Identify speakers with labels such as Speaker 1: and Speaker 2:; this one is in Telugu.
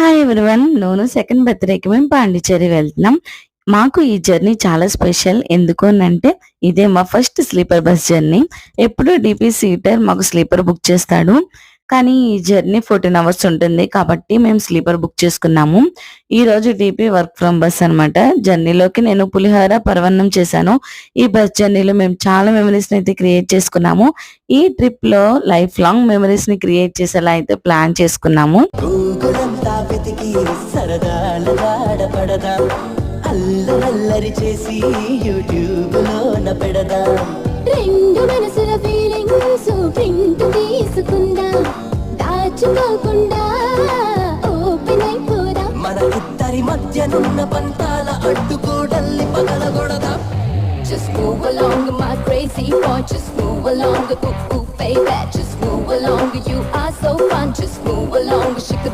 Speaker 1: హాయ్ ఎవరివన్ నేను సెకండ్ బర్త్డేకి మేము పాండిచ్చేరి వెళ్తున్నాం. మాకు ఈ జర్నీ చాలా స్పెషల్ ఎందుకు అంటే ఇదే మా ఫస్ట్ స్లీపర్ బస్ జర్నీ ఎప్పుడు డిపి సీటర్ మాకు స్లీపర్ బుక్ చేస్తాడు. కానీ ఈ జర్నీ ఫోర్టీన్ అవర్స్ ఉంటుంది కాబట్టి మేము స్లీపర్ బుక్ చేసుకున్నాము. ఈ రోజు డిపి వర్క్ ఫ్రమ్ బస్ అనమాట జర్నీలోకి నేను పులిహోర పరవన్నం చేశాను. ఈ బస్ జర్నీలో మేము చాలా మెమరీస్ అయితే క్రియేట్ చేసుకున్నాము. ఈ ట్రిప్లో లైఫ్ లాంగ్ మెమరీస్ని క్రియేట్ చేసేలా అయితే ప్లాన్ చేసుకున్నాము.
Speaker 2: సరదాల పడదాం అల్లరల్లరి చేసి యూట్యూబ్ లోన పెడదాం
Speaker 3: రెండు మనసుల ఫీలింగ్స్ ప్రింట్ తీసుకుందాం దాచుకోకుండా ఓపెన్ అయిపోదాం
Speaker 2: మన ఇద్దరి మధ్యనున్న పంతాల అడ్డుకోడల్ని పగలగొడదాం
Speaker 3: Just move along my crazy boy Just move along ooh ooh baby Just move along you are so fun Just move along shake